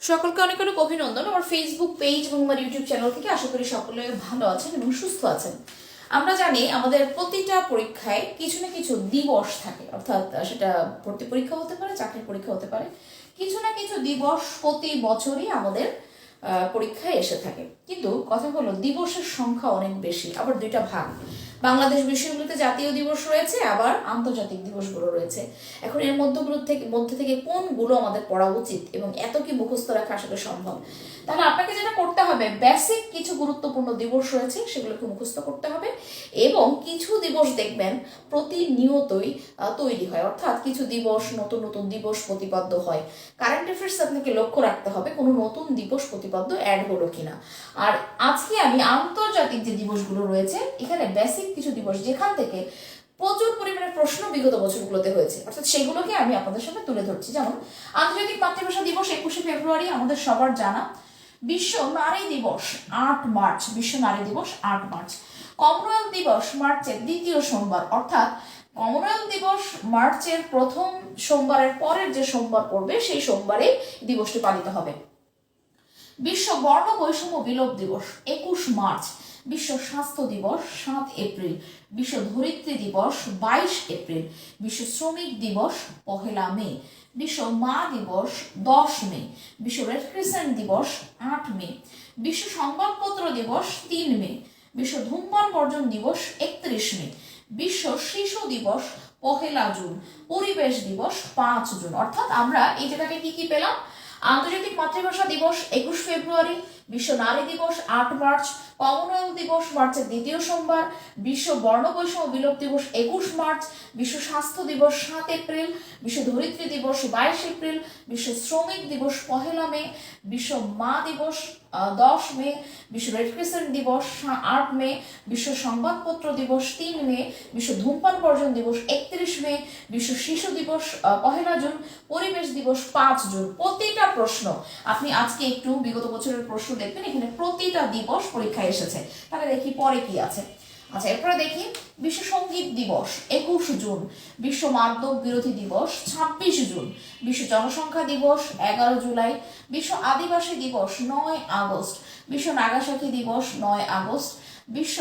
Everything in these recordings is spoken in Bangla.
সকলকে অনেক অনেক অভিনন্দন। আমার ফেসবুক পেজ এবং আমার ইউটিউব চ্যানেল থেকে আশা করি সকলে ভালো আছেন এবং সুস্থ আছেন। আমরা জানি আমাদের প্রতিটা পরীক্ষায় কিছু না কিছু দিবস থাকে। অর্থাৎ সেটা ভর্তি পরীক্ষা হতে পারে, চাকরির পরীক্ষা হতে পারে। কিছু না কিছু দিবস প্রতি বছরই আমাদের পরীক্ষায় এসে থাকে। কিন্তু কথা হলো, দিবসের সংখ্যা অনেক বেশি, আবার দুইটা ভাগ। বাংলাদেশ বিশ্বগুলিতে জাতীয় দিবস রয়েছে, আবার আন্তর্জাতিক দিবসগুলো রয়েছে। এখন এর মধ্যগুলো থেকে, মধ্যে থেকে কোনগুলো আমাদের পড়া উচিত এবং এত কি মুখস্থ রাখা আসলে সম্ভব? তাহলে আপনাকে যেটা করতে হবে বেসিক কিছু গুরুত্বপূর্ণ দিবস রয়েছে, সেগুলোকে মুখস্থ করতে হবে। এবং কিছু দিবস দেখবেন প্রতিনিয়তই তৈরি হয়। অর্থাৎ কিছু দিবস, নতুন নতুন দিবস প্রতিপাদ্য হয়। কারেন্ট অ্যাফেয়ার্স আপনাকে লক্ষ্য রাখতে হবে কোনো নতুন দিবস প্রতিপাদ্য অ্যাড হলো কিনা। আর আজকে আমি আন্তর্জাতিক যে দিবসগুলো রয়েছে, এখানে বেসিক কিছু দিবস যেখান থেকে প্রচুর পরিমাণে প্রশ্ন বিগত বছরগুলোতে হয়েছে। অর্থাৎ সেগুলোকে আমি আপনাদের সামনে তুলে ধরছি। যেমন, আন্তর্জাতিক মাতৃভাষা দিবস একুশে ফেব্রুয়ারি, আমাদের সবার জানা। বিশ্ব নারী দিবস, আট মার্চ। বিশ্ব নারী দিবস, আট মার্চ। কমনওয়েলথ দিবস মার্চের দ্বিতীয় সোমবার, অর্থাৎ কমনওয়েলথ দিবস মার্চের প্রথম সোমবারের পরের যে সোমবার পড়বে, সেই সোমবারে দিবসটি পালিত হবে। বিশ্ব বর্ণ বৈষম্য বিলোপ দিবস, একুশ মার্চ, বিশ্ব স্বাস্থ্য দিবস, সাত এপ্রিল, বিশ্ব ধরিত্রী দিবস, বাইশ এপ্রিল, বিশ্ব শ্রমিক দিবস, পহেলা মে, বিশ্ব মা দিবস, দশ মে, বিশ্ব রেড ক্রিসেন্ট দিবস, আট মে, বিশ্ব সংবাদপত্র দিবস, তিন মে বিশ্ব ধূমপান বর্জন দিবস একত্রিশ মে, বিশ্ব শিশু দিবস পহেলা জুন, পরিবেশ দিবস পাঁচ জুন। অর্থাৎ আমরা এই জায়গাকে কি কি পেলাম? আন্তর্জাতিক মাতৃভাষা দিবস একুশ ফেব্রুয়ারি, বিশ্ব নারী দিবস আট মার্চ কমনওয়েলথ দিবস মার্চের দ্বিতীয় সোমবার, বিশ্ব বর্ণ বৈষম্য বিলোপ দিবস একুশ মার্চ, বিশ্ব স্বাস্থ্য দিবস সাত এপ্রিল, বিশ্ব ধরিত্রী দিবস বাইশ এপ্রিল, বিশ্ব শ্রমিক দিবস পহেলা মে, বিশ্ব মা দিবস দশ মে, বিশ্ব রেড ক্রিসেন্ট দিবস আট মে, বিশ্ব সংবাদপত্র দিবস তিন মে, বিশ্ব ধূমপান বর্জন দিবস একত্রিশ মে, বিশ্ব শিশু দিবস পহেলা জুন, পরিবেশ দিবস পাঁচ জুন। প্রতিটা প্রশ্ন, আপনি আজকে একটু বিগত বছরের প্রশ্ন দেখবেন, এখানে প্রতিটা দিবস পরীক্ষায় এসেছে। তাহলে দেখি পরে কি আছে। আচ্ছা এরপরে দেখি বিশ্ব সংগীত দিবস, একুশ জুন। বিশ্ব মাদক বিরোধী দিবস, ছাব্বিশ জুন। বিশ্ব জনসংখ্যা দিবস, এগারো জুলাই। বিশ্ব আদিবাসী দিবস, নয় আগস্ট। বিশ্ব নাগাসাকি দিবস নয় আগস্ট, বিশ্ব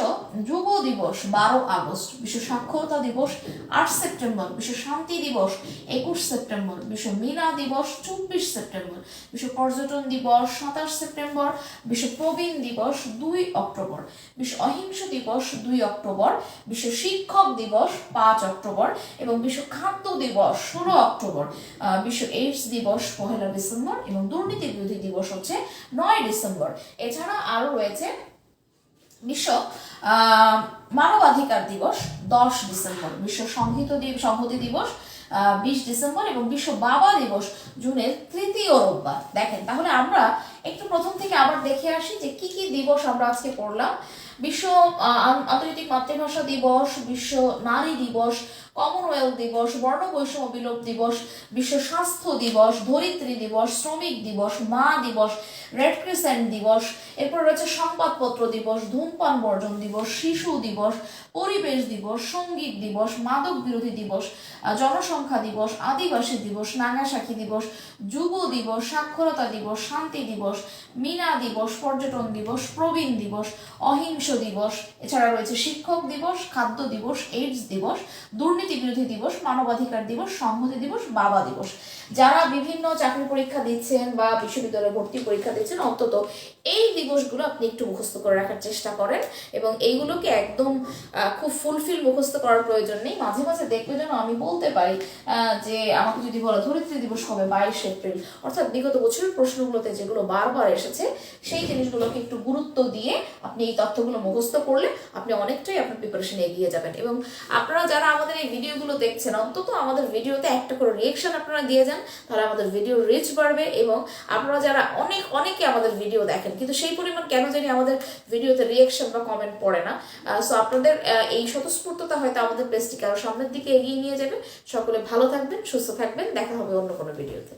যুব দিবস বারো আগস্ট, বিশ্ব সাক্ষরতা দিবস আট সেপ্টেম্বর, বিশ্ব শান্তি দিবস একুশ সেপ্টেম্বর, বিশ্ব মীনা দিবস চব্বিশ সেপ্টেম্বর, বিশ্ব পর্যটন দিবস সাতাশ সেপ্টেম্বর, বিশ্ব প্রবীণ দিবস দুই অক্টোবর, বিশ্ব অহিংস দিবস দুই অক্টোবর, বিশ্ব শিক্ষক দিবস পাঁচ অক্টোবর এবং বিশ্ব খাদ্য দিবস ষোলো অক্টোবর। বিশ্ব এইডস দিবস পহেলা ডিসেম্বর এবং দুর্নীতি বিরোধী দিবস হচ্ছে নয় ডিসেম্বর। এছাড়া আরও রয়েছে বিশ্ব মানবাধিকার দিবস দশ ডিসেম্বর, বিশ্ব সংহিত সংহতি দিবস বিশ ডিসেম্বর এবং বিশ্ব বাবা দিবস জুনের তৃতীয় রোববার। দেখেন, তাহলে আমরা একটু প্রথম থেকে আবার দেখে আসি যে কি কি দিবস আমরা আজকে পড়লাম। বিশ্ব আন্তর্জাতিক মাতৃভাষা দিবস, বিশ্ব নারী দিবস কমনওয়েলথ দিবস বর্ণ বৈষম্য বিলোপ দিবস বিশ্ব স্বাস্থ্য দিবস ধরিত্রী দিবস শ্রমিক দিবস মা দিবস রেড ক্রিসেন্ট দিবস এরপর রয়েছে সংবাদপত্র দিবস ধূমপান বর্জন দিবস শিশু দিবস পরিবেশ দিবস সংগীত দিবস মাদক বিরোধী দিবস জনসংখ্যা দিবস আদিবাসী দিবস নাগাসাকি দিবস যুব দিবস সাক্ষরতা দিবস শান্তি দিবস মিনা দিবস পর্যটন দিবস প্রবীণ দিবস অহিংস দিবস এছাড়া রয়েছে শিক্ষক দিবস খাদ্য দিবস এইডস দিবস দুর্নীতি বিরোধী দিবস, মানবাধিকার দিবস, সংহতি দিবস, বাবা দিবস। যারা বিভিন্ন চাকরি পরীক্ষা দিচ্ছেন বা বিশ্ববিদ্যালয়ে ভর্তি পরীক্ষা দিচ্ছেন, অন্তত এই দিবসগুলো আপনি একটু মুখস্থ করে রাখার চেষ্টা করেন এবং এইগুলোকে একদম খুব ফুলফিল মুখস্থ করার প্রয়োজন নেই। মাঝে মাঝে দেখবে যেন আমি বলতে পারি যে আমাকে যদি বলো ধরিত্রী দিবস হবে বাইশ এপ্রিল। অর্থাৎ বিগত বছরের প্রশ্নগুলোতে যেগুলো বারবার এসেছে, সেই জিনিসগুলোকে একটু গুরুত্ব দিয়ে আপনি এই তথ্যগুলো মুখস্থ করলে আপনি অনেকটাই আপনার প্রিপারেশনে এগিয়ে যাবেন। এবং আপনারা যারা আমাদের এই ভিডিওগুলো দেখছেন, অন্তত আমাদের ভিডিওতে একটা করে রিয়েকশন আপনারা দিয়ে যান, তাহলে আমাদের ভিডিও রিচ বাড়বে এবং আপনারা যারা অনেক, অনেকে আমাদের ভিডিও দেখেন, কিন্তু সেই পরিমাণ কেন জানি আমাদের ভিডিওতে রিয়েকশন বা কমেন্ট পড়ে না। সো আপনাদের এই স্বতঃস্ফূর্ততা হয়তো আমাদের পেজটিকে আরও সামনের দিকে এগিয়ে নিয়ে যাবে। সকলে ভালো থাকবেন, সুস্থ থাকবেন, দেখা হবে অন্য কোনো ভিডিওতে